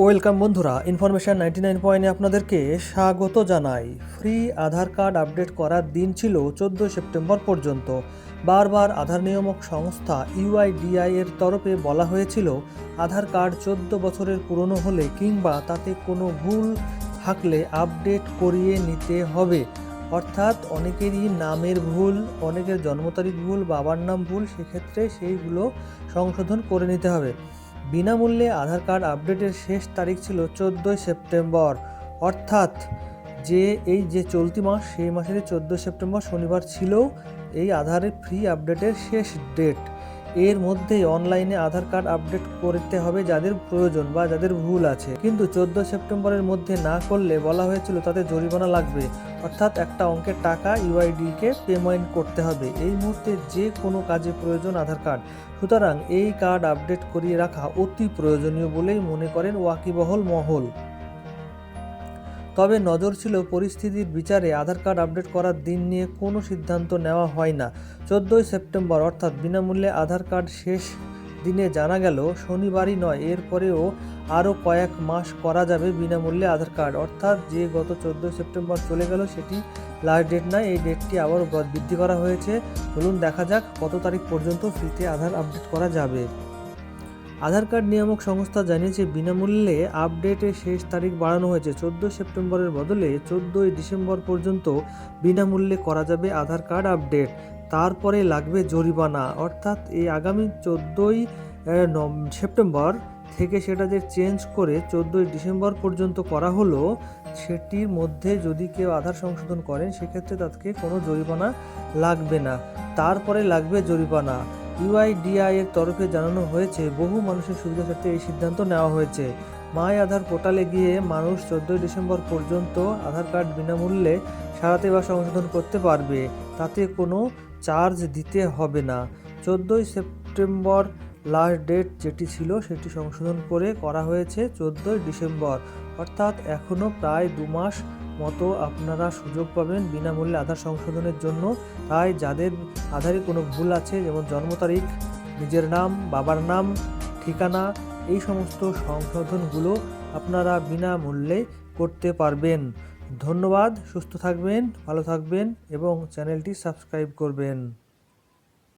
Welcome বন্ধুরা, information ninety nine পয়েন্টে আপনাদেরকে স্বাগত জানাই। ফ্রি আধার কার্ড আপডেট করার দিন ছিল চোদ্দ সেপ্টেম্বর পর্যন্ত। বারবার আধার নিয়ামক সংস্থা ইউআইডিআই এর তরফে বলা হয়েছিল, আধার কার্ড চোদ্দ বছরের পুরনো হলে কিংবা তাতে কোনো ভুল থাকলে আপডেট করিয়ে নিতে হবে। অর্থাৎ অনেকেরই নামের ভুল, অনেকের জন্ম তারিখ ভুল, বাবার নাম ভুল, সেক্ষেত্রে সেইগুলো সংশোধন করে নিতে হবে। বিনামূল্যে আধার কার্ড আপডেটের শেষ তারিখ ছিল চোদ্দোই সেপ্টেম্বর। অর্থাৎ যে এই যে চলতি মাস, সেই মাসের চোদ্দোই সেপ্টেম্বর শনিবার ছিল, এই আধারের ফ্রি আপডেটের শেষ ডেট এর মধ্যেই অনলাইনে আধার কার্ড আপডেট করতে হবে যাদের প্রয়োজন বা যাদের ভুল আছে। কিন্তু চোদ্দ সেপ্টেম্বরের মধ্যে না করলে বলা হয়েছিল তাতে জরিমানা লাগবে। অর্থাৎ একটা অঙ্কের টাকা ইউআইডিকে পেমেন্ট করতে হবে। এই মুহূর্তে যে কোনো কাজে প্রয়োজন আধার কার্ড। সুতরাং এই কার্ড আপডেট করিয়ে রাখা অতি প্রয়োজনীয় বলেই মনে করেন ওয়াকিবহল মহল। তবে নজর ছিল পরিস্থিতির বিচারে আধার কার্ড আপডেট করার দিন নিয়ে কোনো সিদ্ধান্ত নেওয়া হয় না। চোদ্দোই সেপ্টেম্বর, অর্থাৎ বিনামূল্যে আধার কার্ড শেষ দিনে জানা গেল, শনিবারই নয় এরপরেও আরও কয়েক মাস করা যাবে বিনামূল্যে আধার কার্ড। অর্থাৎ যে গত চোদ্দোই সেপ্টেম্বর চলে গেল, সেটি লাস্ট ডেট নয়, এই ডেটটি আবার বৃদ্ধি করা হয়েছে। চলুন দেখা যাক কত তারিখ পর্যন্ত ফ্রিতে আধার আপডেট করা যাবে। আধার কার্ড নিয়ামক সংস্থা জানিয়েছে, বিনামূল্যে আপডেটের শেষ তারিখ বাড়ানো হয়েছে। চোদ্দ সেপ্টেম্বরের বদলে চোদ্দোই ডিসেম্বর পর্যন্ত বিনামূল্যে করা যাবে আধার কার্ড আপডেট। তারপরে লাগবে জরিমানা। অর্থাৎ এই আগামী চোদ্দোই সেপ্টেম্বর থেকে সেটা যে চেঞ্জ করে চোদ্দোই ডিসেম্বর পর্যন্ত করা হলো, সেটির মধ্যে যদি কেউ আধার সংশোধন করেন, সেক্ষেত্রে তাকে কোনো জরিমানা লাগবে না। তারপরে লাগবে জরিমানা। ইউআইডিআই এর তরফে জানানো হয়েছে, বহু মানুষের সুবিধা ক্ষেত্রে এই সিদ্ধান্ত নেওয়া হয়েছে। মাই আধার পোর্টালে গিয়ে মানুষ চোদ্দোই ডিসেম্বর পর্যন্ত আধার কার্ড বিনামূল্যে সারাতে বা সংশোধন করতে পারবে। তাতে কোনো চার্জ দিতে হবে না। চোদ্দোই সেপ্টেম্বর লাস্ট ডেট যেটি ছিল, সেটি সংশোধন করে করা হয়েছে চোদ্দোই ডিসেম্বর। অর্থাৎ এখনও প্রায় দু মাস মতো আপনারা সুযোগ পাবেন বিনামূল্যে আধার সংশোধনের জন্য। তাই যাদের আধারে কোনো ভুল আছে, যেমন জন্ম তারিখ, নিজের নাম, বাবার নাম, ঠিকানা, এই সমস্ত সংশোধনগুলো আপনারা বিনামূল্যে করতে পারবেন। ধন্যবাদ, সুস্থ থাকবেন, ভালো থাকবেন এবং চ্যানেলটি সাবস্ক্রাইব করবেন।